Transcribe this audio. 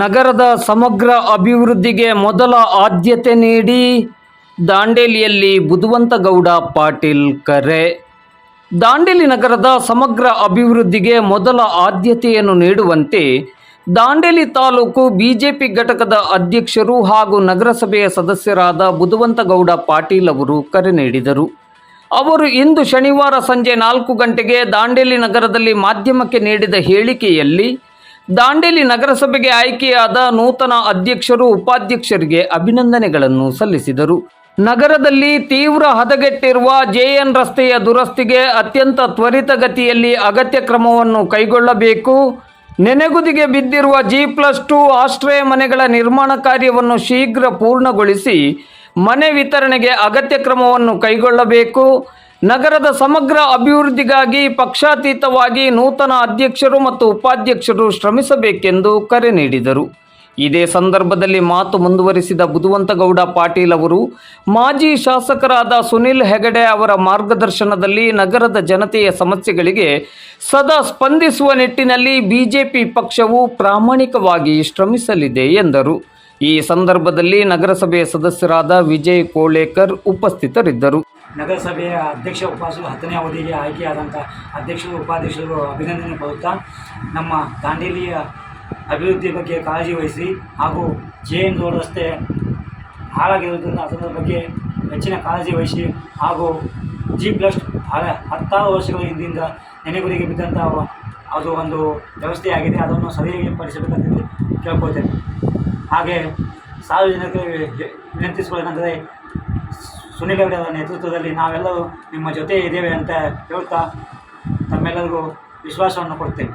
ನಗರದ ಸಮಗ್ರ ಅಭಿವೃದ್ಧಿಗೆ ಮೊದಲ ಆದ್ಯತೆ ನೀಡಿ ದಾಂಡೇಲಿಯಲ್ಲಿ ಬುಧವಂತಗೌಡ ಪಾಟೀಲ್ ಕರೆ. ದಾಂಡೇಲಿ ನಗರದ ಸಮಗ್ರ ಅಭಿವೃದ್ಧಿಗೆ ಮೊದಲ ಆದ್ಯತೆಯನ್ನು ನೀಡುವಂತೆ ದಾಂಡೇಲಿ ತಾಲೂಕು ಬಿಜೆಪಿ ಘಟಕದ ಅಧ್ಯಕ್ಷರು ಹಾಗೂ ನಗರಸಭೆಯ ಸದಸ್ಯರಾದ ಬುಧವಂತಗೌಡ ಪಾಟೀಲ್ ಅವರು ಕರೆ ನೀಡಿದರು. ಅವರು ಇಂದು ಶನಿವಾರ ಸಂಜೆ ನಾಲ್ಕು ಗಂಟೆಗೆ ದಾಂಡೇಲಿ ನಗರದಲ್ಲಿ ಮಾಧ್ಯಮಕ್ಕೆ ನೀಡಿದ ಹೇಳಿಕೆಯಲ್ಲಿ ದಾಂಡೇಲಿ ನಗರಸಭೆಗೆ ಆಯ್ಕೆಯಾದ ನೂತನ ಅಧ್ಯಕ್ಷರು ಉಪಾಧ್ಯಕ್ಷರಿಗೆ ಅಭಿನಂದನೆಗಳನ್ನು ಸಲ್ಲಿಸಿದರು. ನಗರದಲ್ಲಿ ತೀವ್ರ ಹದಗೆಟ್ಟಿರುವ ಜೆಎನ್ ರಸ್ತೆಯ ದುರಸ್ತಿಗೆ ಅತ್ಯಂತ ತ್ವರಿತಗತಿಯಲ್ಲಿ ಅಗತ್ಯ ಕ್ರಮವನ್ನು ಕೈಗೊಳ್ಳಬೇಕು. ನೆನೆಗುದಿಗೆ ಬಿದ್ದಿರುವ ಜಿ ಪ್ಲಸ್ ಟು ಆಶ್ರಯ ಮನೆಗಳ ನಿರ್ಮಾಣ ಕಾರ್ಯವನ್ನು ಶೀಘ್ರ ಪೂರ್ಣಗೊಳಿಸಿ ಮನೆ ವಿತರಣೆಗೆ ಅಗತ್ಯ ಕ್ರಮವನ್ನು ಕೈಗೊಳ್ಳಬೇಕು. ನಗರದ ಸಮಗ್ರ ಅಭಿವೃದ್ಧಿಗಾಗಿ ಪಕ್ಷಾತೀತವಾಗಿ ನೂತನ ಅಧ್ಯಕ್ಷರು ಮತ್ತು ಉಪಾಧ್ಯಕ್ಷರು ಶ್ರಮಿಸಬೇಕೆಂದು ಕರೆ ನೀಡಿದರು. ಇದೇ ಸಂದರ್ಭದಲ್ಲಿ ಮಾತು ಮುಂದುವರಿಸಿದ ಬುಧವಂತಗೌಡ ಪಾಟೀಲ್ ಅವರು, ಮಾಜಿ ಶಾಸಕರಾದ ಸುನಿಲ್ ಹೆಗಡೆ ಅವರ ಮಾರ್ಗದರ್ಶನದಲ್ಲಿ ನಗರದ ಜನತೆಯ ಸಮಸ್ಯೆಗಳಿಗೆ ಸದಾ ಸ್ಪಂದಿಸುವ ನಿಟ್ಟಿನಲ್ಲಿ ಬಿಜೆಪಿ ಪಕ್ಷವು ಪ್ರಾಮಾಣಿಕವಾಗಿ ಶ್ರಮಿಸಲಿದೆ ಎಂದರು. ಈ ಸಂದರ್ಭದಲ್ಲಿ ನಗರಸಭೆಯ ಸದಸ್ಯರಾದ ವಿಜಯ್ ಕೋಳೇಕರ್ ಉಪಸ್ಥಿತರಿದ್ದರು. ನಗರಸಭೆಯ ಅಧ್ಯಕ್ಷ ಉಪಾಧ್ಯಕ್ಷರು ಹತ್ತನೇ ಅವಧಿಗೆ ಆಯ್ಕೆಯಾದಂಥ ಅಧ್ಯಕ್ಷರು, ಉಪಾಧ್ಯಕ್ಷರು ಅಭಿನಂದನೆ ಕೊಡುತ್ತಾ ನಮ್ಮ ದಾಂಡೇಲಿಯ ಅಭಿವೃದ್ಧಿ ಬಗ್ಗೆ ಕಾಳಜಿ ವಹಿಸಿ ಹಾಗೂ ಜೆ ಎನ್ ರೋಡ್ ರಸ್ತೆ ಹಾಳಾಗಿರೋದ್ರಿಂದ ಅದರ ಬಗ್ಗೆ ಹೆಚ್ಚಿನ ಕಾಳಜಿ ವಹಿಸಿ ಹಾಗೂ ಜಿ ಪ್ಲಸ್ ಹಳೆ ಹತ್ತಾರು ವರ್ಷಗಳ ಹಿಂದಿಂದ ನೆನೆಗುರಿಗೆ ಬಿದ್ದಂಥ ಅದು ಒಂದು ವ್ಯವಸ್ಥೆಯಾಗಿದೆ. ಅದನ್ನು ಸರಿಯಾಗಿ ಪಡಿಸಬೇಕಂತ ಕೇಳ್ಕೊಳ್ತೇನೆ. ಹಾಗೆ ಸಾರ್ವಜನಿಕರಿಗೆ ವಿನಂತಿಸಿಕೊಳ್ಳೇನೆಂದರೆ ಸುನಿಲ್ ಅವರ ನೇತೃತ್ವದಲ್ಲಿ ನಾವೆಲ್ಲರೂ ನಿಮ್ಮ ಜೊತೆ ಇದ್ದೇವೆ ಅಂತ ಹೇಳ್ತಾ ತಮ್ಮೆಲ್ಲರಿಗೂ ವಿಶ್ವಾಸವನ್ನು ಕೊಡ್ತೇವೆ